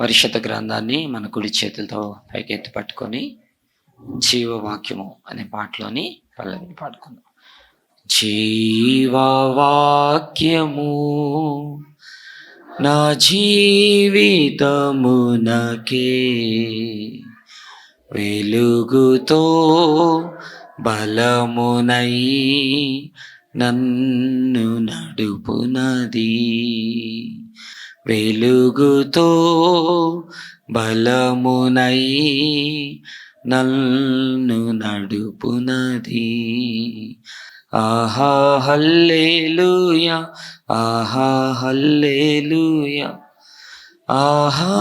పరిషత్ గ్రంథాన్ని మన కుడి చేతులతో పైకెత్తి పట్టుకొని జీవవాక్యము అనే పాటలోని పల్లవిని పాడుకుందాం. జీవవాక్యము నా జీవితమునకే వెలుగుతో బలమునై నన్ను నడుపునది. వెలుగుతో బలమునై నన్ను నడుపునది. ఆహా హల్లేలుయా ఆహా హల్లేలుయా ఆహా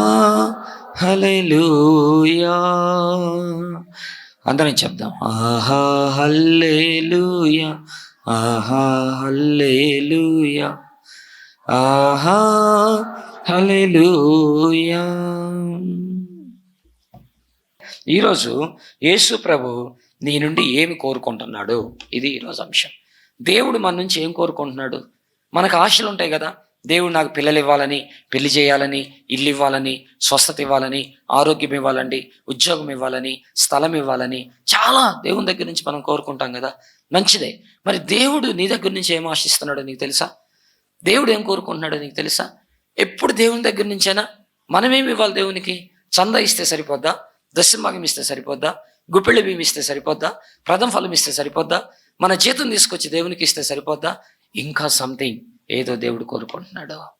హల్లెలూయా. అందరం చెప్దాం ఆహా హల్లేలుయా ఆహా హల్లేలుయా. ఆహా హల్లెలూయా. ఈరోజు యేసు ప్రభు నీ నుండి ఏమి కోరుకుంటున్నాడు? ఇది ఈరోజు అంశం. దేవుడు మన నుంచి ఏం కోరుకుంటున్నాడు? మనకు ఆశలు ఉంటాయి కదా. దేవుడు నాకు పిల్లలు ఇవ్వాలని పెళ్ళి చేయాలని ఇల్లు ఇవ్వాలని స్వస్థత ఇవ్వాలని ఆరోగ్యం ఇవ్వాలండి ఉద్యోగం ఇవ్వాలని స్థలం ఇవ్వాలని చాలా దేవుని దగ్గర నుంచి మనం కోరుకుంటాం కదా. మంచిదే. మరి దేవుడు నీ దగ్గర నుంచి ఏం ఆశిస్తున్నాడో నీకు తెలుసా? దేవుడు ఏం కోరుకుంటున్నాడో నీకు తెలుసా? ఎప్పుడు దేవుని దగ్గర నుంచైనా మనమేమి ఇవ్వాలి దేవునికి? చంద ఇస్తే సరిపోద్దా? దశమాగం ఇస్తే సరిపోద్దా? గుప్పెళ్ళ బియ్యం ఇస్తే సరిపోద్దా? ప్రథమ ఫలం ఇస్తే సరిపోద్దా? మన జీతం తీసుకొచ్చి దేవునికి ఇస్తే సరిపోద్దా? ఇంకా సంథింగ్ ఏదో దేవుడు కోరుకుంటున్నాడు.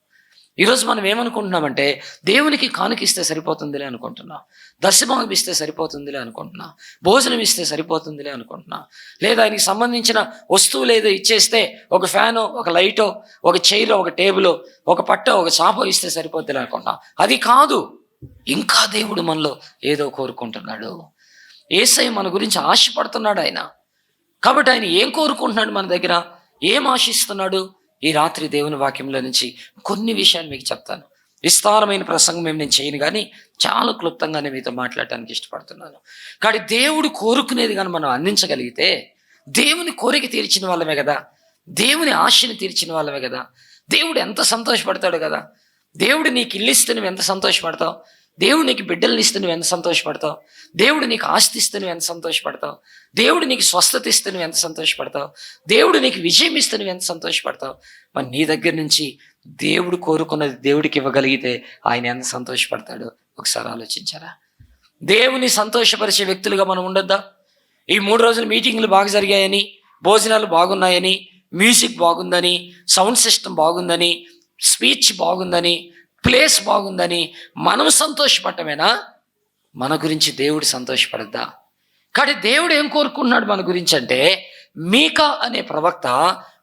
ఈరోజు మనం ఏమనుకుంటున్నామంటే దేవునికి కానుక ఇస్తే సరిపోతుందిలే అనుకుంటున్నాం. దశభాగం ఇస్తే సరిపోతుందిలే అనుకుంటున్నా. భోజనం ఇస్తే సరిపోతుందిలే అనుకుంటున్నా. లేదా ఆయనకి సంబంధించిన వస్తువులు ఏదో ఇచ్చేస్తే ఒక ఫ్యానో ఒక లైటో ఒక చైరో ఒక టేబులో ఒక పట్టో ఒక చాపో ఇస్తే సరిపోద్దిలే అనుకుంటున్నా. అది కాదు. ఇంకా దేవుడు మనలో ఏదో కోరుకుంటున్నాడు. ఏసై మన గురించి ఆశపడుతున్నాడు ఆయన. కాబట్టి ఆయన ఏం కోరుకుంటున్నాడు మన దగ్గర? ఏం ఆశిస్తున్నాడు? ఈ రాత్రి దేవుని వాక్యంలో నుంచి కొన్ని విషయాలు మీకు చెప్తాను. విస్తారమైన ప్రసంగం ఏమి నేను చేయను కానీ చాలా క్లుప్తంగానే మీతో మాట్లాడటానికి ఇష్టపడుతున్నాను. కాబట్టి దేవుడు కోరుకునేది కానీ మనం అందించగలిగితే దేవుని కోరిక తీర్చిన వాళ్ళమే కదా. దేవుని ఆశని తీర్చిన వాళ్ళమే కదా. దేవుడు ఎంత సంతోషపడతాడు కదా. దేవుడు నీకు ఇల్లు ఇస్తే నువ్వు ఎంత సంతోషపడతావు? దేవుడు నీకు బిడ్డల్ని ఇస్తే నువ్వు ఎంత సంతోషపడతావు? దేవుడు నీకు ఆస్తి ఇస్తే నువ్వు ఎంత సంతోషపడతావు? దేవుడు నీకు స్వస్థత ఇస్తే నువ్వు ఎంత సంతోషపడతావు? దేవుడు నీకు విజయం ఇస్తే నువ్వు ఎంత సంతోషపడతావు? మరి నీ దగ్గర నుంచి దేవుడు కోరుకున్నది దేవుడికి ఇవ్వగలిగితే ఆయన ఎంత సంతోషపడతాడు? ఒకసారి ఆలోచించారా? దేవుని సంతోషపరిచే వ్యక్తులుగా మనం ఉండొద్దా? ఈ మూడు రోజులు మీటింగ్లు బాగా జరిగాయని భోజనాలు బాగున్నాయని మ్యూజిక్ బాగుందని సౌండ్ సిస్టమ్ బాగుందని స్పీచ్ బాగుందని ప్లేస్ బాగుందని మనం సంతోషపడటమేనా? మన గురించి దేవుడు సంతోషపడద్దా? కానీ దేవుడు ఏం కోరుకుంటున్నాడు మన గురించి అంటే మీకా అనే ప్రవక్త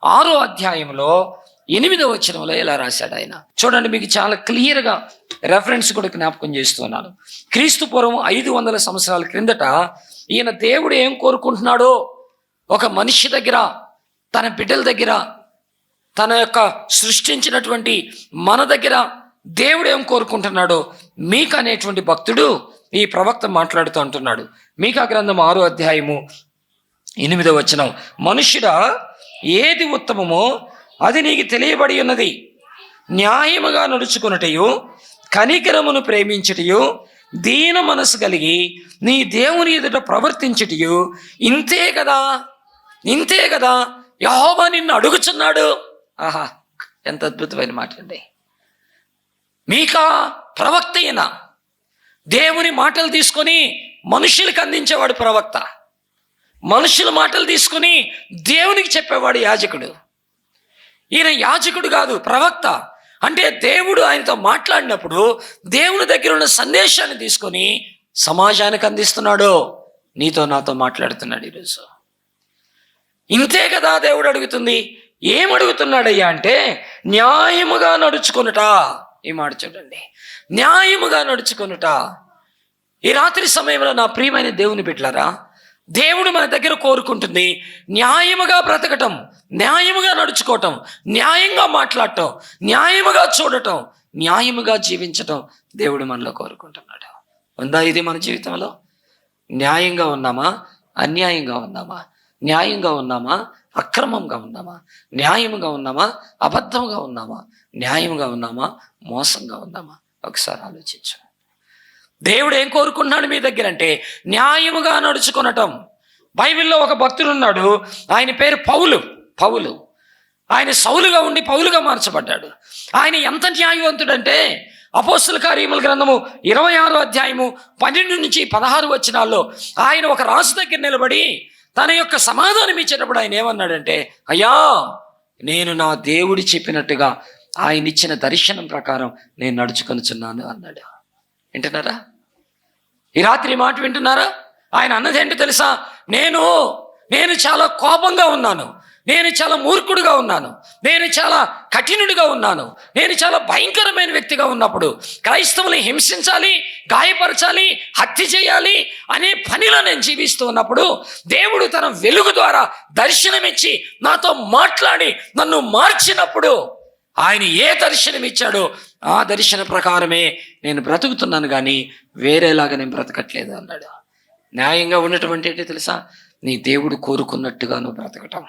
ఆరో అధ్యాయంలో ఎనిమిదో వచనంలో ఇలా రాశాడు ఆయన. చూడండి మీకు చాలా క్లియర్గా రెఫరెన్స్ కూడా జ్ఞాపకం చేస్తున్నాను. క్రీస్తు పూర్వం ఐదు వందల సంవత్సరాల క్రిందట ఈయన దేవుడు ఏం కోరుకుంటున్నాడో? ఒక మనిషి దగ్గర తన బిడ్డల దగ్గర తన యొక్క సృష్టించినటువంటి మన దగ్గర దేవుడు ఏం కోరుకుంటున్నాడో మీకు అనేటువంటి భక్తుడు ఈ ప్రవక్త మాట్లాడుతూ అంటున్నాడు. మీకా గ్రంథం ఆరో అధ్యాయము ఎనిమిదో వచనం. మనుష్యుడా ఏది ఉత్తమమో అది నీకు తెలియబడి ఉన్నది. న్యాయముగా నడుచుకున్నటయు కనికరమును ప్రేమించుటయు దీన మనసు కలిగి నీ దేవుని ఎదుట ప్రవర్తించుటయు ఇంతే కదా? ఇంతే కదా? యహోబా నిన్ను అడుగుచున్నాడు. ఆహా ఎంత అద్భుతమైన మాట అండి మీకా ప్రవక్త అయిన దేవుని మాటలు తీసుకొని మనుషులకు అందించేవాడు ప్రవక్త. మనుషుల మాటలు తీసుకొని దేవునికి చెప్పేవాడు యాజకుడు. ఈయన యాజకుడు కాదు ప్రవక్త. అంటే దేవుడు ఆయనతో మాట్లాడినప్పుడు దేవుని దగ్గర ఉన్న సందేశాన్ని తీసుకొని సమాజానికి అందిస్తున్నాడు. నీతో నాతో మాట్లాడుతున్నాడు ఈరోజు. ఇంతే కదా దేవుడు అడుగుతుంది. ఏం అడుగుతున్నాడయ్యా అంటే న్యాయముగా నడుచుకొనుట. ఈ మాట చూడండి. న్యాయముగా నడుచుకొనుట. ఈ రాత్రి సమయంలో నా ప్రియమైన దేవుని బిడ్డలారా దేవుడు మన దగ్గర కోరుకుంటుంది న్యాయముగా బ్రతకటం న్యాయముగా నడుచుకోవటం న్యాయంగా మాట్లాడటం న్యాయముగా చూడటం న్యాయముగా జీవించటం దేవుడు మనలో కోరుకుంటున్నాడు. ఉందా ఇది మన జీవితంలో? న్యాయంగా ఉన్నామా? అన్యాయంగా ఉన్నామా? న్యాయంగా ఉన్నామా? అక్రమంగా ఉన్నామా? న్యాయముగా ఉన్నామా? అబద్ధంగా ఉన్నామా? న్యాయముగా ఉన్నామా? మోసంగా ఉన్నామా? ఒకసారి ఆలోచించు. దేవుడు ఏం కోరుకుంటున్నాడు మీ దగ్గర అంటే న్యాయముగా నడుచుకొనటం. బైబిల్లో ఒక భక్తుడు ఉన్నాడు ఆయన పేరు పౌలు. పౌలు. ఆయన సౌలుగా ఉండి పౌలుగా మార్చబడ్డాడు. ఆయన ఎంత న్యాయవంతుడంటే అపోస్తుల కార్యముల గ్రంథము ఇరవై ఆరో అధ్యాయము పన్నెండు నుంచి పదహారు వచ్చినాల్లో ఆయన ఒక రాజు దగ్గర నిలబడి తన యొక్క సమాధానం ఇచ్చేటప్పుడు ఆయన ఏమన్నాడంటే అయ్యా నేను నా దేవుడి చెప్పినట్టుగా ఆయన ఇచ్చిన దర్శనం ప్రకారం నేను నడుచుకొనుచున్నాను అన్నాడు. వింటున్నారా? ఈ రాత్రి మాట వింటున్నారా? ఆయన అన్నది ఏంటో తెలుసా? నేను నేను చాలా కోపంగా ఉన్నాను. నేను చాలా మూర్ఖుడుగా ఉన్నాను. నేను చాలా కఠినుడిగా ఉన్నాను. నేను చాలా భయంకరమైన వ్యక్తిగా ఉన్నప్పుడు క్రైస్తవుని హింసించాలి గాయపరచాలి హత్య చేయాలి అనే పనిలో నేను జీవిస్తూ ఉన్నప్పుడు దేవుడు తన వెలుగు ద్వారా దర్శనమిచ్చి నాతో మాట్లాడి నన్ను మార్చినప్పుడు ఆయన ఏ దర్శనం ఇచ్చాడో ఆ దర్శన ప్రకారమే నేను బ్రతుకుతున్నాను కానీ వేరేలాగా నేను బ్రతకట్లేదు అన్నాడు. న్యాయంగా ఉన్నటువంటి ఏంటి తెలుసా? నీ దేవుడు కోరుకున్నట్టుగా నువ్వు బ్రతకటం.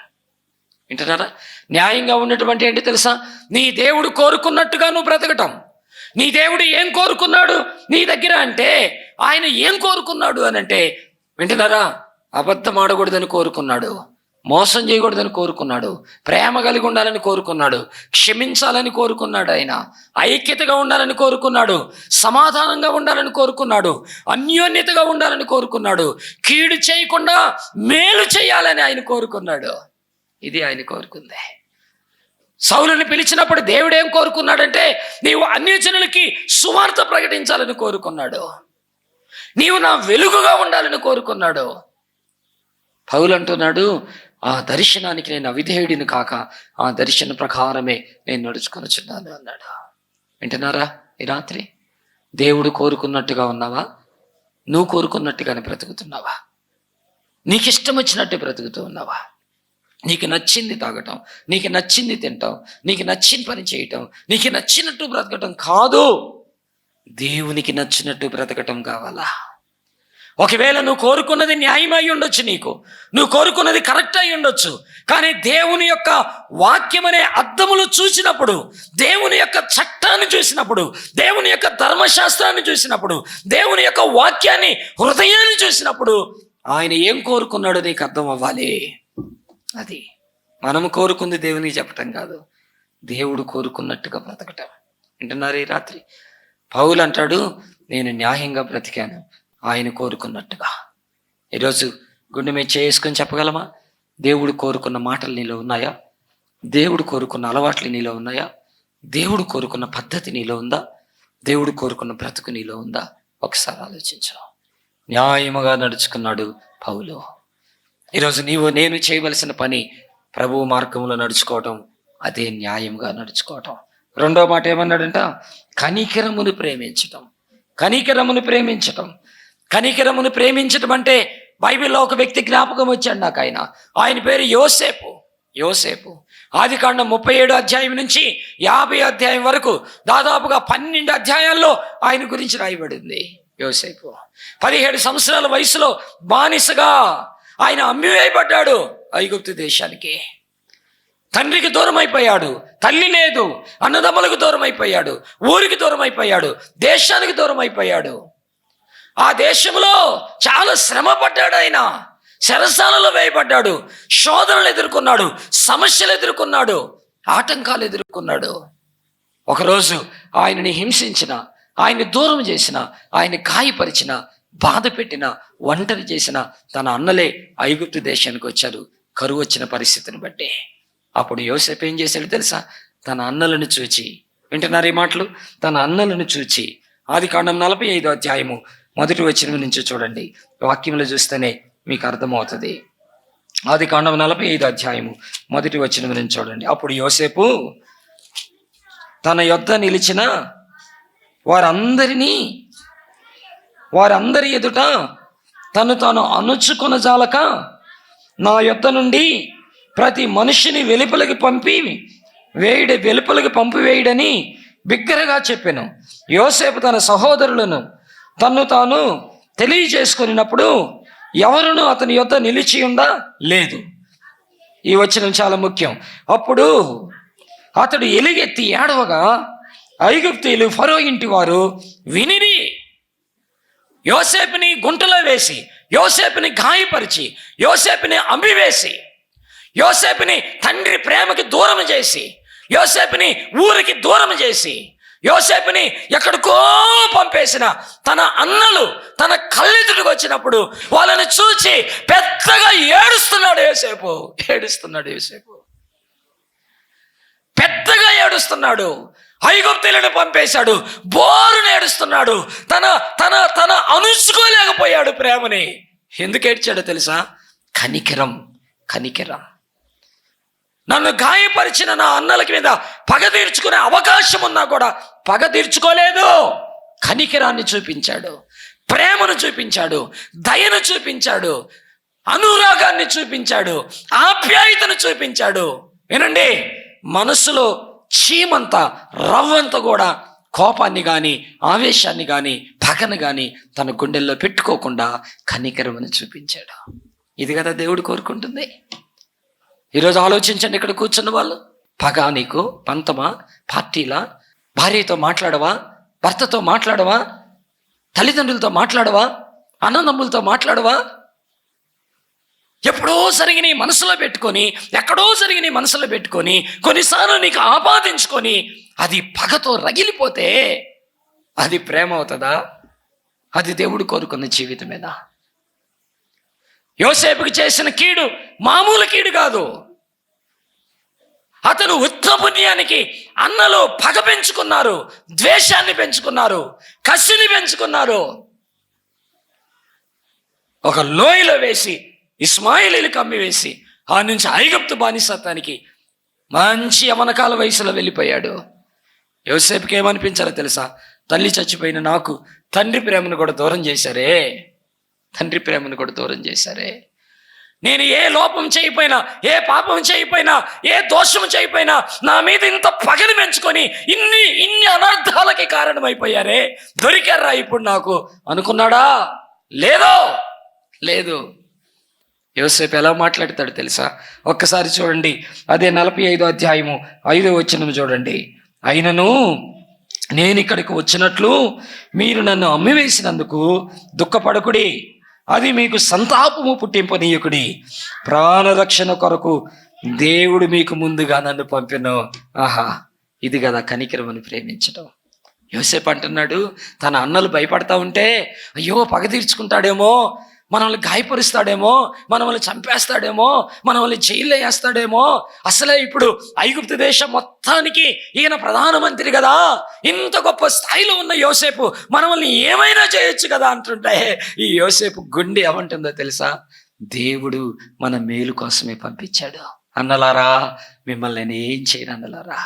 వింటున్నారా? న్యాయంగా ఉన్నటువంటి ఏంటి తెలుసా? నీ దేవుడు కోరుకున్నట్టుగా నువ్వు బ్రతకటం. నీ దేవుడు ఏం కోరుకున్నాడు నీ దగ్గర అంటే ఆయన ఏం కోరుకున్నాడు అని అంటే వింటున్నారా? అబద్ధం ఆడకూడదని కోరుకున్నాడు. మోసం చేయకూడదని కోరుకున్నాడు. ప్రేమ కలిగి ఉండాలని కోరుకున్నాడు. క్షమించాలని కోరుకున్నాడు ఆయన. ఐక్యతగా ఉండాలని కోరుకున్నాడు. సమాధానంగా ఉండాలని కోరుకున్నాడు. అన్యోన్యతగా ఉండాలని కోరుకున్నాడు. కీడు చేయకుండా మేలు చేయాలని ఆయన కోరుకున్నాడు. ఇది ఆయన కోరుకుంది. సౌలుని పిలిచినప్పుడు దేవుడు ఏం కోరుకున్నాడంటే నీవు అన్యజనులకి సువార్త ప్రకటించాలని కోరుకున్నాడు. నీవు నా వెలుగుగా ఉండాలని కోరుకున్నాడు. పౌలు అంటున్నాడు ఆ దర్శనానికి నేను అవిధేయుడిని కాక ఆ దర్శన ప్రకారమే నేను నడుచుకొనుచున్నాను అన్నాడు. వింటున్నారా ఈ రాత్రి? దేవుడు కోరుకున్నట్టుగా ఉన్నావా? నువ్వు కోరుకున్నట్టుగానే బ్రతుకుతున్నావా? నీకు ఇష్టం వచ్చినట్టు బ్రతుకుతూ ఉన్నావా? నీకు నచ్చింది తాగటం నీకు నచ్చింది తింటాం నీకు నచ్చిన పని చేయటం నీకు నచ్చినట్టు బ్రతకటం కాదు. దేవునికి నచ్చినట్టు బ్రతకటం కావాలా? ఒకవేళ నువ్వు కోరుకున్నది న్యాయం అయి ఉండొచ్చు నీకు. నువ్వు కోరుకున్నది కరెక్ట్ అయి ఉండొచ్చు. కానీ దేవుని యొక్క వాక్యం అనే అర్థములు చూసినప్పుడు దేవుని యొక్క చట్టాన్ని చూసినప్పుడు దేవుని యొక్క ధర్మశాస్త్రాన్ని చూసినప్పుడు దేవుని యొక్క వాక్యాన్ని హృదయాన్ని చూసినప్పుడు ఆయన ఏం కోరుకున్నాడో నీకు అర్థం అవ్వాలి. అది. మనము కోరుకుంది దేవునికి చెప్పటం కాదు. దేవుడు కోరుకున్నట్టుగా బ్రతకటం. వింటున్నారు ఈ రాత్రి? పౌలు అంటాడు నేను న్యాయంగా బ్రతికాను. ఆయన కోరుకున్నట్టుగా. ఈరోజు గుండె మీద చేసుకొని చెప్పగలమా? దేవుడు కోరుకున్న మాటలు నీలో ఉన్నాయా? దేవుడు కోరుకున్న అలవాట్లు నీలో ఉన్నాయా? దేవుడు కోరుకున్న పద్ధతి నీలో ఉందా? దేవుడు కోరుకున్న బ్రతుకు నీలో ఉందా? ఒకసారి ఆలోచించు. న్యాయముగా నడుచుకున్నాడు పౌలు. ఈరోజు నీవు నేను చేయవలసిన పని ప్రభు మార్గంలో నడుచుకోవటం అదే న్యాయంగా నడుచుకోవటం. రెండో మాట ఏమన్నాడంట? కనికరమును ప్రేమించటం. కనికరమును ప్రేమించటం. కనికరమును ప్రేమించటం అంటే బైబిల్లో ఒక వ్యక్తి జ్ఞాపకం వచ్చాడు నాకు ఆయన. ఆయన పేరు యోసేపు. యోసేపు. ఆది కాండం ముప్పై ఏడు అధ్యాయం నుంచి యాభై అధ్యాయం వరకు దాదాపుగా పన్నెండు అధ్యాయాల్లో ఆయన గురించి రాయబడింది యోసేపు. పదిహేడు సంవత్సరాల వయసులో బానిసగా ఆయన అమ్మివేయబడ్డాడు ఐగుప్తు దేశానికి. తండ్రికి దూరం అయిపోయాడు తల్లి లేదు అన్నదమ్ములకు దూరం అయిపోయాడు ఊరికి దూరం అయిపోయాడు దేశానికి దూరం అయిపోయాడు ఆ దేశంలో చాలా శ్రమ పడ్డాడు ఆయన శరసాలలో వేయబడ్డాడు శోధనలు ఎదుర్కొన్నాడు సమస్యలు ఎదుర్కొన్నాడు ఆటంకాలు ఎదుర్కొన్నాడు. ఒకరోజు ఆయనని హింసించిన ఆయన్ని దూరం చేసిన ఆయన్ని గాయపరిచిన బాధ పెట్టిన ఒంటరి చేసిన తన అన్నలే ఐగుప్తు దేశానికి వచ్చారు. కరువు వచ్చిన పరిస్థితిని బట్టి. అప్పుడు యోసేపు ఏం చేశాడు తెలుసా? తన అన్నలను చూచి వింటున్నారు ఈ మాటలు? తన అన్నలను చూచి ఆది కాండం నలభై ఐదో అధ్యాయము మొదటి వచ్చిన నుంచి చూడండి. వాక్యంలో చూస్తేనే మీకు అర్థమవుతుంది. ఆది కాండం నలభై ఐదు అధ్యాయము మొదటి వచ్చిన నుంచి చూడండి. అప్పుడు యోసేపు తన యొద్ద నిలిచిన వారందరినీ వారందరి ఎదుట తను తాను అణుచుకొన జాలక నా యొద్ద నుండి ప్రతి మనిషిని వెలుపలికి పంపి వేయుడి వెలుపలికి పంపివేయుడని బిగ్గరగా చెప్పాను. యోసేపు తన సహోదరులను తను తాను తెలియజేసుకున్నప్పుడు ఎవరును అతని యొద్ద నిలిచి ఉందా లేదు. ఈ వచనం చాలా ముఖ్యం. అప్పుడు అతడు ఎలుగెత్తి ఏడవగా ఐగుప్తీయులు ఫరో ఇంటి వారు వినిరి యోసేపుని గుంటలో వేసి యోసేపుని గాయపరిచి యోసేపుని అమ్మివేసి యోసేపుని తండ్రి ప్రేమకి దూరం చేసి యోసేపుని ఊరికి దూరం చేసి యోసేపుని ఎక్కడికో పంపేసిన తన అన్నలు తన కళ్ళెదుటికి వచ్చినప్పుడు వాళ్ళని చూచి పెద్దగా ఏడుస్తున్నాడు యోసేపు. ఏడుస్తున్నాడు యోసేపు. పెద్దగా ఏడుస్తున్నాడు. ఐగుప్తులను పంపేశాడు. బోరు ఏడుస్తున్నాడు తన తన తన అనుసుకోలేకపోయాడు ప్రేమని. ఎందుకు ఏడ్చాడో తెలుసా? కనికరం కనికరం. నన్ను గాయపరిచిన నా అన్నలకి మీద పగ తీర్చుకునే అవకాశం ఉన్నా కూడా పగ తీర్చుకోలేదు. కనికరాన్ని చూపించాడు. ప్రేమను చూపించాడు. దయను చూపించాడు. అనురాగాన్ని చూపించాడు. ఆప్యాయతను చూపించాడు. వినండి మనసులో చీమంత రవ్వంత కూడా కోపాన్ని కానీ ఆవేశాన్ని కానీ పగను కానీ తన గుండెల్లో పెట్టుకోకుండా కనికరమని చూపించాడు. ఇది కదా దేవుడు కోరుకుంటుంది. ఈరోజు ఆలోచించండి ఇక్కడ కూర్చున్న వాళ్ళు. పగ నీకు పంతమా పార్టీలా భార్యతో మాట్లాడవా భర్తతో మాట్లాడవా తల్లిదండ్రులతో మాట్లాడవా అన్నదమ్ములతో మాట్లాడవా ఎప్పుడో జరిగి మనసులో పెట్టుకొని ఎక్కడో జరిగి మనసులో పెట్టుకొని కొన్నిసార్లు నీకు ఆపాదించుకొని అది పగతో రగిలిపోతే అది ప్రేమ అవుతుందా? అది దేవుడు కోరుకున్న జీవితమేనా యోసేపుకి చేసిన కీడు మామూలు కీడు కాదు. అతను ఉత్తపుణ్యానికి అన్నలో పగ పెంచుకున్నారు ద్వేషాన్ని పెంచుకున్నారు కసిని పెంచుకున్నారు. ఒక లోయలో వేసి ఇస్మాయిలీలు కమ్మివేసి ఆ నుంచి ఐగుప్తు బానిసత్వానికి మంచి యవనకాల వయసులో వెళ్ళిపోయాడు. యోసేపుకి ఏమనిపించారో తెలుసా? తల్లి చచ్చిపోయిన నాకు తండ్రి ప్రేమను కూడా దూరం చేశారే. తండ్రి ప్రేమను కూడా దూరం చేశారే. నేను ఏ లోపం చేయిపోయినా ఏ పాపం చేయిపోయినా ఏ దోషం చేయిపోయినా నా మీద ఇంత పగలు పెంచుకొని ఇన్ని ఇన్ని అనర్థాలకి కారణమైపోయారే. దొరికారా ఇప్పుడు నాకు? అనుకున్నాడా? లేదో? లేదు. యోసేపు ఎలా మాట్లాడతాడు తెలుసా? ఒక్కసారి చూడండి. అదే నలభై ఐదో అధ్యాయము ఐదో వచ్చిన చూడండి. అయినను నేను ఇక్కడికి వచ్చినట్లు మీరు నన్ను అమ్మివేసినందుకు దుఃఖపడకుడి. అది మీకు సంతాపము పుట్టింపనీయకుడి. ప్రాణరక్షణ కొరకు దేవుడు మీకు ముందుగా నన్ను పంపిను. ఆహా ఇది కదా కనికరమని ప్రేమించడం యోసేపు అంటున్నాడు తన అన్నలు భయపడతా ఉంటే అయ్యో పగ తీర్చుకుంటాడేమో. మనల్ని గాయపరుస్తాడేమో మనల్ని చంపేస్తాడేమో మనల్ని జైల్లో వేస్తాడేమో అసలే ఇప్పుడు ఐగుప్తు దేశం మొత్తానికి ఈయన ప్రధానమంత్రి కదా. ఇంత గొప్ప స్థాయిలో ఉన్న యోసేపు మనల్ని ఏమైనా చేయొచ్చు కదా అంటుంటే ఈ యోసేపు గుండె ఏమంటుందో తెలుసా? దేవుడు మన మేలు కోసమే పంపించాడు. అన్నలారా మిమ్మల్ని నేను ఏం చేయను అన్నలారా?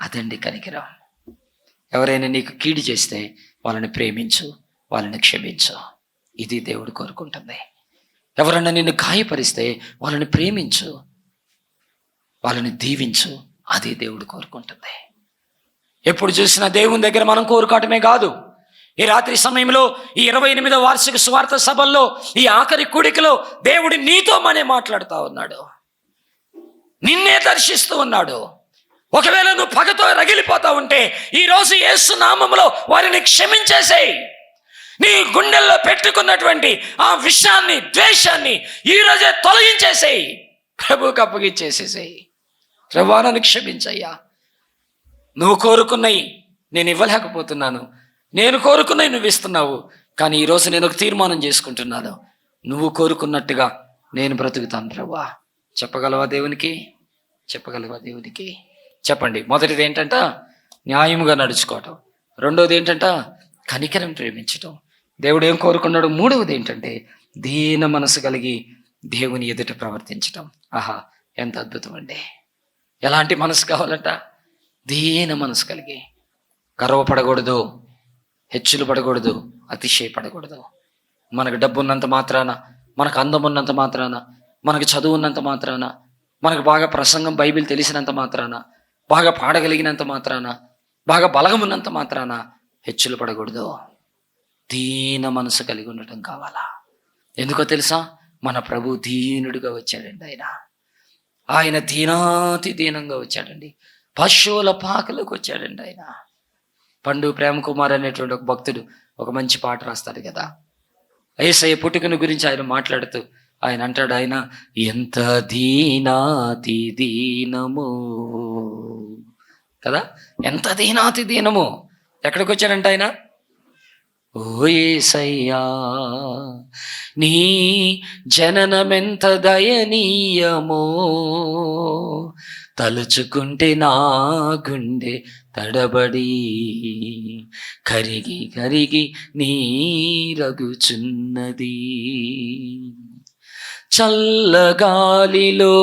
అదండి కనికిరం. ఎవరైనా నీకు కీడు చేస్తే వాళ్ళని ప్రేమించు వాళ్ళని క్షమించు. ఇది దేవుడు కోరుకుంటుంది. ఎవరన్నా నిన్ను గాయపరిస్తే వాళ్ళని ప్రేమించు వాళ్ళని దీవించు అది దేవుడు కోరుకుంటుంది. ఎప్పుడు చూసినా దేవుని దగ్గర మనం కోరుకోవటమే కాదు. ఈ రాత్రి సమయంలో ఈ ఇరవై ఎనిమిదో వార్షిక స్వార్థ సభల్లో ఈ ఆఖరి కూడికలో దేవుడు నీతో మనే మాట్లాడుతూ ఉన్నాడు. నిన్నే దర్శిస్తూ ఉన్నాడు. ఒకవేళ నువ్వు పగతో రగిలిపోతా ఉంటే ఈరోజు ఏసు నామములో వారిని క్షమించేసేయి. నీ గుండెల్లో పెట్టుకున్నటువంటి ఆ విషాన్ని ద్వేషాన్ని ఈ రోజే తొలగించేసేయి. ప్రభుకి అప్పగిచ్చేసేసేయి ప్రభువానని క్షమించయ్యా నువ్వు కోరుకున్నవి నేను ఇవ్వలేకపోతున్నాను. నేను కోరుకున్నవి నువ్వు ఇస్తున్నావు. కానీ ఈరోజు నేను ఒక తీర్మానం చేసుకుంటున్నాను. నువ్వు కోరుకున్నట్టుగా నేను బ్రతుకుతాను ప్రభా చెప్పగలవా దేవునికి? చెప్పగలవా దేవునికి? చెప్పండి. మొదటిది ఏంటంట? న్యాయముగా నడుచుకోవటం. రెండోది ఏంటంట? కనికరం ప్రేమించటం. దేవుడు ఏం కోరుకున్నాడు? మూడవది ఏంటంటే దీన మనసు కలిగి దేవుని ఎదుట ప్రవర్తించటం. ఆహా ఎంత అద్భుతం అండి. ఎలాంటి మనసు కావాలట? దీన మనసు కలిగి. గర్వపడకూడదు హెచ్చులు పడకూడదు అతిశయపడకూడదు. మనకు డబ్బు ఉన్నంత మాత్రాన మనకు అందం ఉన్నంత మాత్రాన మనకు చదువు ఉన్నంత మాత్రాన మనకు బాగా ప్రసంగం బైబిల్ తెలిసినంత మాత్రాన బాగా పాడగలిగినంత మాత్రాన బాగా బలగం ఉన్నంత మాత్రాన హెచ్చులు పడకూడదు. దీన మనసు కలిగి ఉండటం కావాలా? ఎందుకో తెలుసా? మన ప్రభు దీనుడిగా వచ్చాడండి ఆయన. ఆయన దీనాతి దీనంగా వచ్చాడండి. పశువుల పాకలోకి వచ్చాడండి ఆయన. పండు ప్రేమ కుమార్ అనేటువంటి ఒక భక్తుడు ఒక మంచి పాట రాస్తాడు కదా. ఏసయ్య పుట్టుకను గురించి ఆయన మాట్లాడుతూ ఆయన అంటాడు ఆయన ఎంత దీనాతి దీనము. కదా? ఎంత దీనాతి దీనము? ఎక్కడికి వచ్చాడంట ఆయన? ఓయేసయ్యా నీ జననమెంత దయనీయమో. తలుచుకుంటే నా గుండె తడబడి కరిగి కరిగి నీరగుచున్నది. చల్లగాలిలో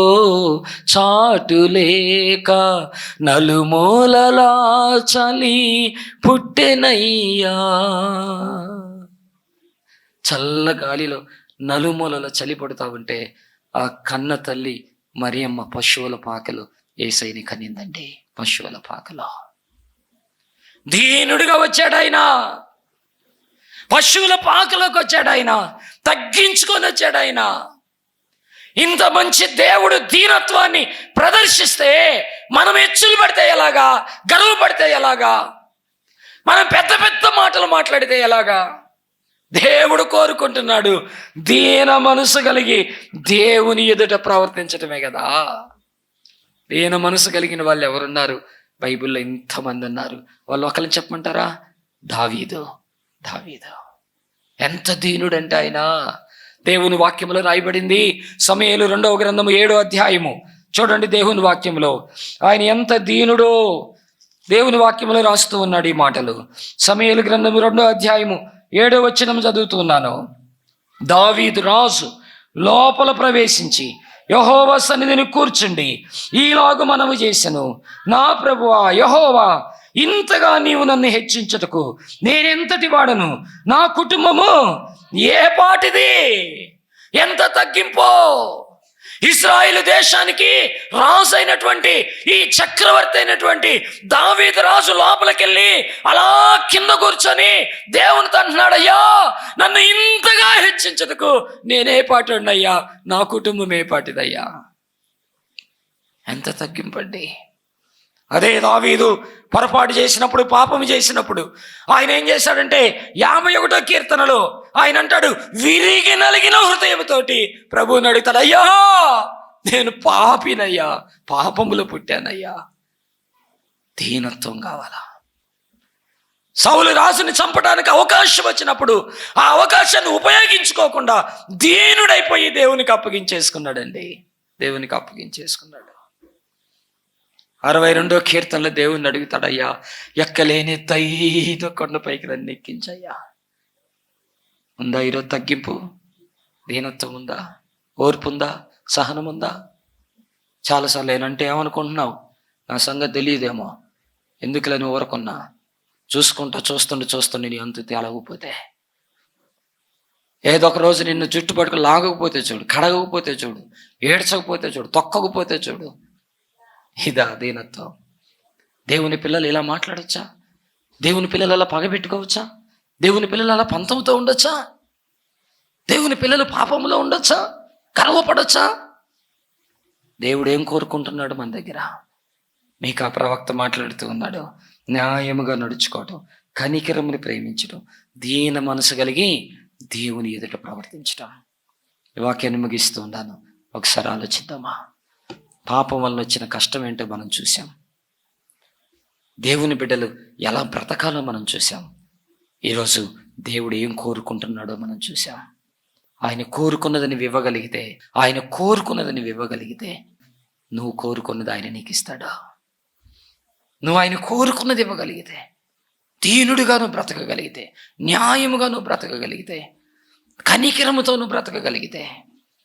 చాటులేక నలుమూలలా చలి పుట్టెనయ్యా. చల్లగాలిలో నలుమూలల చలి పడుతూ ఉంటే ఆ కన్న తల్లి మరియమ్మ పశువుల పాకలో ఏసైని కనిందండి? పశువుల పాకలో. దీనుడిగా వచ్చాడాయన పశువుల పాకలోకి వచ్చాడాయన తగ్గించుకొని వచ్చాడాయన ఇంత మంచి దేవుడు దీనత్వాన్ని ప్రదర్శిస్తే మనం ఎచ్చులు పడితే ఎలాగా? గర్వపడితే ఎలాగా? మనం పెద్ద పెద్ద మాటలు మాట్లాడితే ఎలాగా? దేవుడు కోరుకుంటున్నాడు దీన మనసు కలిగి దేవుని ఎదుట ప్రవర్తించటమే కదా. దీన మనసు కలిగిన వాళ్ళు ఎవరున్నారు? బైబిల్లో ఇంతమంది ఉన్నారు. వాళ్ళు ఒకరిని చెప్పమంటారా? దావీదు దావీదు. ఎంత దీనుడంటే ఆయన. దేవుని వాక్యములో రాయబడింది. సమయలు రెండవ గ్రంథము ఏడో అధ్యాయము. చూడండి దేవుని వాక్యంలో ఆయన ఎంత దీనుడో దేవుని వాక్యంలో రాస్తూ ఉన్నాడు ఈ మాటలు. సమయలు గ్రంథము రెండో అధ్యాయము ఏడో వచ్చిన చదువుతున్నాను దావీదు రాజు లోపల ప్రవేశించి యహోవా సన్నిధిని కూర్చుండి ఈలాగు మనము చేశాను నా ప్రభువా యహోవా ఇంతగా నీవు నన్ను హెచ్చించటకు నేనెంతటి వాడను? నా కుటుంబము ఏ పాటిది? ఎంత తగ్గింపో? ఇస్రాయిల్ దేశానికి రాజు అయినటువంటి ఈ చక్రవర్తి అయినటువంటి దావీద్ రాజు లోపలికెళ్ళి అలా కింద కూర్చొని దేవునితో అంటున్నాడు అయ్యా నన్ను ఇంతగా హెచ్చించదుకు నేనే పాటున్నయ్యా నా కుటుంబం ఏ పాటిదయ్యా. ఎంత తగ్గింపండి? అదే దావీదు పొరపాటు చేసినప్పుడు పాపం చేసినప్పుడు. ఆయన ఏం చేశాడంటే యాభై ఒకటో కీర్తనలో ఆయన అంటాడు విరిగి నలిగిన హృదయంతోటి ప్రభువుని అడుగుతాడు అయ్యా నేను పాపినయ్యా పాపములు పుట్టానయ్యా. దీనత్వం కావాలా? సౌలు రాజుని చంపడానికి అవకాశం వచ్చినప్పుడు ఆ అవకాశాన్ని ఉపయోగించుకోకుండా దీనుడైపోయి దేవునికి అప్పగించేసుకున్నాడండి. దేవునికి అప్పగించేసుకున్నాడు. అరవై రెండో కీర్తనలో దేవుణ్ణి అడుగుతాడయ్యా. ఎక్కలేని దైన కొండపైకి నన్ను ఎక్కించయ్యా. ఉందా ఈరోజు తగ్గింపు? దీనత్వం ఉందా? ఓర్పు ఉందా? సహనం ఉందా? చాలాసార్లు ఏనంటే ఏమనుకుంటున్నావు? నా సంగతి తెలియదేమో. ఎందుకులే నువ్వు ఊరకున్నా? చూసుకుంటా చూస్తుండే చూస్తుండే నీ అంతు తేలకపోతే. ఏదో ఒక రోజు నిన్ను చుట్టుపట్టుకు లాగకపోతే చూడు కడగకపోతే చూడు ఏడ్చకపోతే చూడు తొక్కకపోతే చూడు. ఇదా దీనత్వం. దేవుని పిల్లలు ఇలా మాట్లాడచ్చా? దేవుని పిల్లలు అలా పగబెట్టుకోవచ్చా? దేవుని పిల్లలు అలా పంతంతో ఉండొచ్చా? దేవుని పిల్లలు పాపంలో ఉండొచ్చా? గర్వపడొచ్చా దేవుడు ఏం కోరుకుంటున్నాడు మన దగ్గర? మీకు ఆ ప్రవక్త మాట్లాడుతూ ఉన్నాడు న్యాయముగా నడుచుకోవటం కనికరముని ప్రేమించడం దీన మనసు కలిగి దేవుని ఎదుట ప్రవర్తించడం వాక్యాన్ని ముగిస్తూ ఉన్నాను. ఒకసారి ఆలోచిద్దామా? పాపం వల్ల వచ్చిన కష్టం ఏంటో మనం చూసాం దేవుని బిడ్డలు ఎలా బ్రతకాలో మనం చూసాం ఈరోజు దేవుడు ఏం కోరుకుంటున్నాడో మనం చూసాం ఆయన కోరుకున్నదని ఇవ్వగలిగితే ఆయన కోరుకున్నదని ఇవ్వగలిగితే నువ్వు కోరుకున్నది ఆయన నీకు ఇస్తాడా? నువ్వు ఆయన కోరుకున్నది ఇవ్వగలిగితే దీనుడిగా నువ్వు బ్రతకగలిగితే న్యాయముగా నువ్వు బ్రతకగలిగితే కనికరముతో నువ్వు బ్రతకగలిగితే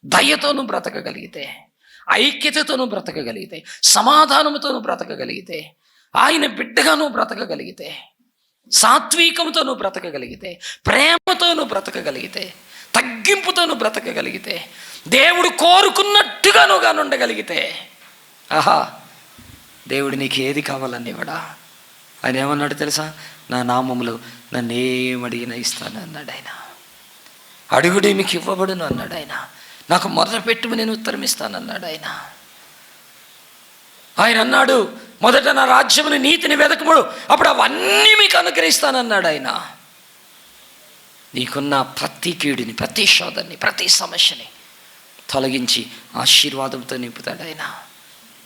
దయతో నువ్వు బ్రతకగలిగితే ఐక్యతతో నువ్వు బ్రతకగలిగితే సమాధానంతో నువ్వు బ్రతకగలిగితే ఆయన బిడ్డగా నువ్వు బ్రతకగలిగితే సాత్వికంతో నువ్వు బ్రతకగలిగితే ప్రేమతో నువ్వు బ్రతకగలిగితే తగ్గింపుతో నువ్వు బ్రతకగలిగితే దేవుడు కోరుకున్నట్టుగా నువ్వుగా ఉండగలిగితే ఆహా దేవుడు నీకు ఏది కావాలని ఇవ్వడా? ఆయన ఏమన్నాడు తెలుసా? నా నామములు నన్ను ఏమడిగినా ఇస్తాను అన్నాడు ఆయన. అడుగుడి మీకు ఇవ్వబడును అన్నాడు ఆయన. నాకు మొదట పెట్టుము నేను ఉత్తరం ఇస్తానన్నాడు ఆయన. ఆయన అన్నాడు మొదట నా రాజ్యముని నీతిని వెతకముడు అప్పుడు అవన్నీ మీకు అనుగ్రహిస్తానన్నాడు ఆయన. నీకున్న ప్రతి కీడుని ప్రతి శోధని ప్రతి సమస్యని తొలగించి ఆశీర్వాదంతో నింపుతాడు ఆయన.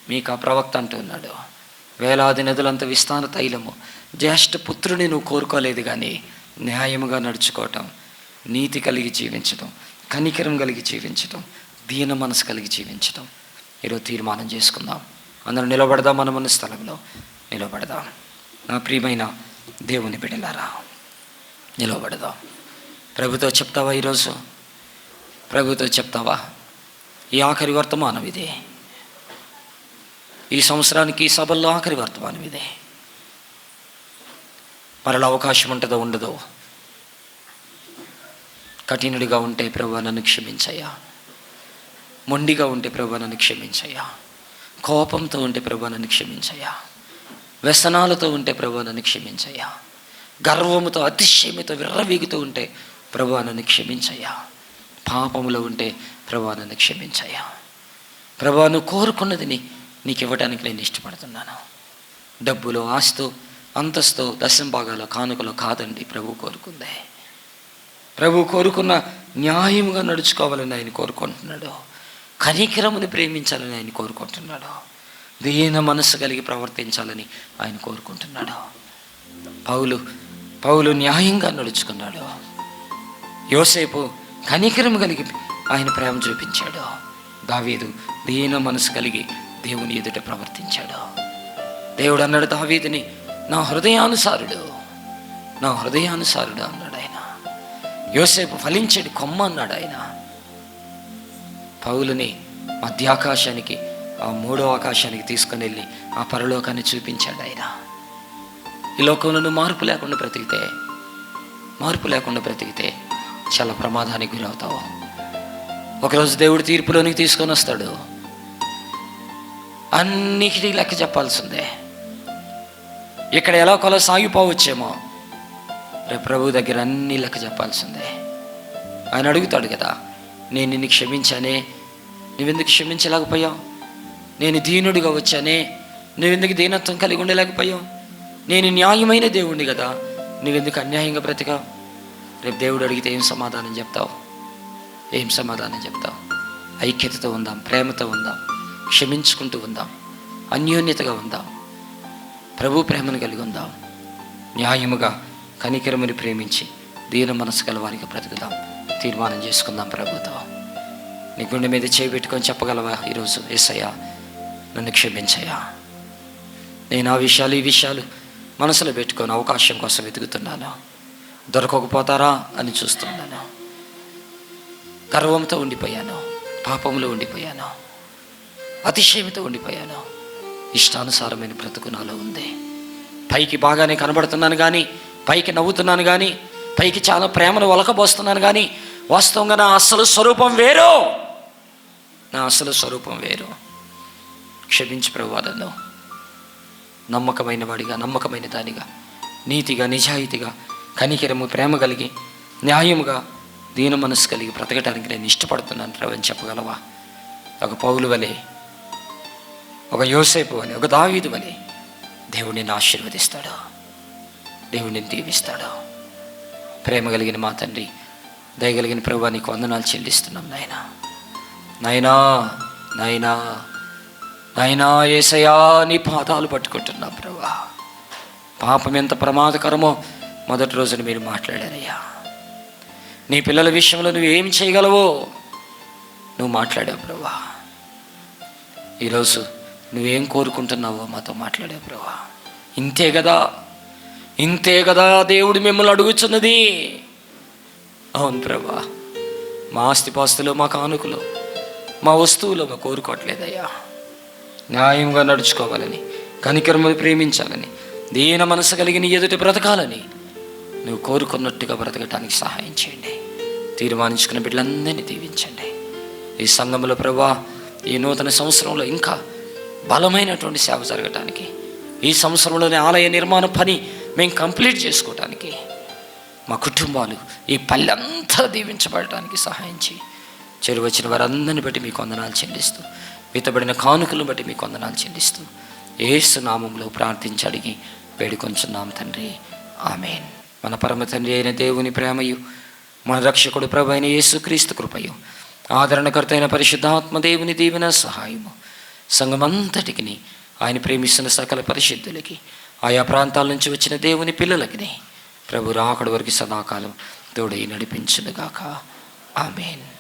మీకు ఆ ప్రవక్త అంటున్నాడు వేలాది నదులంత విస్తాన తైలము జ్యేష్ఠ పుత్రుని నువ్వు కోరుకోలేదు కానీ న్యాయముగా నడుచుకోవటం నీతి కలిగి జీవించటం కనికరం కలిగి జీవించటం దీన మనసు కలిగి జీవించటం. ఈరోజు తీర్మానం చేసుకుందాం. అందరం నిలబడదాం మన మన స్థలంలో. నిలబడదాం. నా ప్రియమైన దేవుని బిడ్డలారా నిలబడదాం. ప్రభుతో చెప్తావా ఈరోజు? ప్రభుతో చెప్తావా? ఈ ఆఖరి వర్తమానం ఇదే. ఈ సంవత్సరానికి ఈ సభల్లో ఆఖరి వర్తమానం ఇదే. మరలా అవకాశం ఉంటుందో ఉండదో కఠినుడిగా ఉంటే ప్రభు నన్ను క్షమించయ్యా. మొండిగా ఉంటే ప్రభు నన్ను క్షమించయ్యా. కోపంతో ఉంటే ప్రభు నన్ను క్షమించయ్యా. వ్యసనాలతో ఉంటే ప్రభు నన్ను క్షమించయ్యా. గర్వముతో అతిశయమితో విర్రవీగుతూ ఉంటే ప్రభు నన్ను క్షమించయ్యా. పాపములో ఉంటే ప్రభు నన్ను క్షమించయ్యా. ప్రభా నువ్వు కోరుకున్నది నీకు ఇవ్వడానికి నేను ఇష్టపడుతున్నాను. డబ్బులో ఆస్తో అంతస్తు దశం భాగాలో కానుకలో కాదండి ప్రభు కోరుకుందే. ప్రభు కోరుకున్న న్యాయముగా నడుచుకోవాలని ఆయన కోరుకుంటున్నాడు. కనికరముని ప్రేమించాలని ఆయన కోరుకుంటున్నాడు. దీన మనస్సు కలిగి ప్రవర్తించాలని ఆయన కోరుకుంటున్నాడు. పౌలు పౌలు న్యాయంగా నడుచుకున్నాడు. యోసేపు కనికరం కలిగి ఆయన ప్రేమ చూపించాడు. దావీదు దీన మనసు కలిగి దేవుని ఎదుట ప్రవర్తించాడు. దేవుడు అన్నాడు దావీదిని నా హృదయానుసారుడు నా హృదయానుసారుడు అన్నాడు. యోసేపు ఫలించడి కొమ్మ అన్నాడు ఆయన. పౌలుని మధ్యాకాశానికి ఆ మూడో ఆకాశానికి తీసుకొని వెళ్ళి ఆ పరలోకాన్ని చూపించాడు ఆయన. ఈ లోకంలో మార్పు లేకుండా బ్రతికితే మార్పు లేకుండా బ్రతికితే చాలా ప్రమాదానికి గురవుతావు. ఒకరోజు దేవుడు తీర్పులోనికి తీసుకొని వస్తాడు. అన్నిటికీ లెక్క చెప్పాల్సిందే. ఇక్కడ ఎలా కొల సాగిపోవచ్చేమో రేపు ప్రభు దగ్గర అన్ని లెక్క చెప్పాల్సిందే. ఆయన అడుగుతాడు కదా నేను నిన్ను క్షమించానే? నువ్వెందుకు క్షమించలేకపోయావు? నేను దీనుడిగా వచ్చానే? నువ్వెందుకు దీనత్వం కలిగి ఉండలేకపోయావు? నేను న్యాయమైన దేవుణ్ణి కదా నువ్వెందుకు అన్యాయంగా బ్రతికావు? రేపు దేవుడు అడిగితే ఏం సమాధానం చెప్తావు? ఏం సమాధానం చెప్తావు? ఐక్యతతో ఉందాం ప్రేమతో ఉందాం క్షమించుకుంటూ ఉందాం అన్యోన్యతగా ఉందాం ప్రభు ప్రేమను కలిగి ఉందాం. న్యాయముగా కనికరముని ప్రేమించి దీన మనసు గల వారికి బ్రతుకుదాం. తీర్మానం చేసుకుందాం ప్రభుత్వం నీ గుండె మీద చేపెట్టుకొని చెప్పగలవా? ఈరోజు ఏసయ్యా నన్ను క్షమించయ్యా. నేను ఆ విషయాలు ఈ విషయాలు మనసులో పెట్టుకొని అవకాశం కోసం వెతుకుతున్నాను. దొరకకపోతారా అని చూస్తున్నాను. గర్వంతో ఉండిపోయాను పాపంలో ఉండిపోయాను అతిశయంతో ఉండిపోయాను. ఇష్టానుసారమైన బ్రతుకు నాలో ఉంది. పైకి బాగానే కనబడుతున్నాను కానీ పైకి నవ్వుతున్నాను కానీ పైకి చాలా ప్రేమను ఒలకబోస్తున్నాను కానీ వాస్తవంగా నా అసలు స్వరూపం వేరు. నా అసలు స్వరూపం వేరు. క్షమించి ప్రభువాదను నమ్మకమైన వాడిగా నమ్మకమైన దానిగా నీతిగా నిజాయితీగా కనికరము ప్రేమ కలిగి న్యాయముగా దీన మనసు కలిగి బ్రతకటానికి నేను ఇష్టపడుతున్నాను ప్రభు అని చెప్పగలవా? ఒక పౌలు వలె ఒక యోసేపు వలె ఒక దావీదు వలె దేవుడిని ఆశీర్వదిస్తాడు. దేవుడు నిన్ను దీవిస్తాడు? ప్రేమ కలిగిన మా తండ్రి దయగలిగిన ప్రభు నీకు వందనాలు చెల్లిస్తున్నాం నాయన. నాయనా నాయనా నాయనా ఏసయా నీ పాదాలు పట్టుకుంటున్నా ప్రభా పాపం ఎంత ప్రమాదకరమో మొదటి రోజున మీరు మాట్లాడారయ్యా. నీ పిల్లల విషయంలో నువ్వు ఏం చేయగలవో నువ్వు మాట్లాడావు ప్రభా ఈరోజు నువ్వేం కోరుకుంటున్నావో మాతో మాట్లాడావు ప్రభా ఇంతే కదా ఇంతే కదా దేవుడు మిమ్మల్ని అడుగుచున్నది? అవును ప్రభా. మా ఆస్తిపాస్తులు మా కానుకలు మా వస్తువులు మా కోరుకోవట్లేదయ్యా. న్యాయంగా నడుచుకోవాలని కనికరములు ప్రేమించాలని దీన మనసు కలిగిన ఎదుటి బ్రతకాలని నువ్వు కోరుకున్నట్టుగా బ్రతకటానికి సహాయం చేయండి. తీర్మానించుకున్న బిడ్డలందరినీ దీవించండి. ఈ సంఘంలో ప్రభా ఈ నూతన సంవత్సరంలో ఇంకా బలమైనటువంటి సేవ జరగటానికి ఈ సంవత్సరంలోని ఆలయ నిర్మాణ పని మేము కంప్లీట్ చేసుకోవటానికి మా కుటుంబాలు ఈ పల్లెంతా దీవించబడటానికి సహాయం చేయి. చెరువు వచ్చిన వారందరిని బట్టి మీకు వందనాలు చెల్లిస్తూ విత్తబడిన కానుకలను బట్టి మీకు వందనాలు చెల్లిస్తూ ఏసు నామంలో ప్రార్థించి అడిగి వేడుకొంచున్నాం తండ్రి. ఆమెన్. మన పరమ తండ్రి అయిన దేవుని ప్రేమయు మన రక్షకుడు ప్రభు అయిన యేసుక్రీస్తు కృపయు ఆదరణకర్త అయిన పరిశుద్ధాత్మ దేవుని దీవెన సహాయము సంఘమంతటికి ఆయన ప్రేమిస్తున్న సకల పరిశుద్ధులకి ఆయా ప్రాంతాల నుంచి వచ్చిన దేవుని పిల్లలకి ప్రభు రాకడ వరకు సదాకాలం తోడై నడిపించునుగాక. ఆమెన్.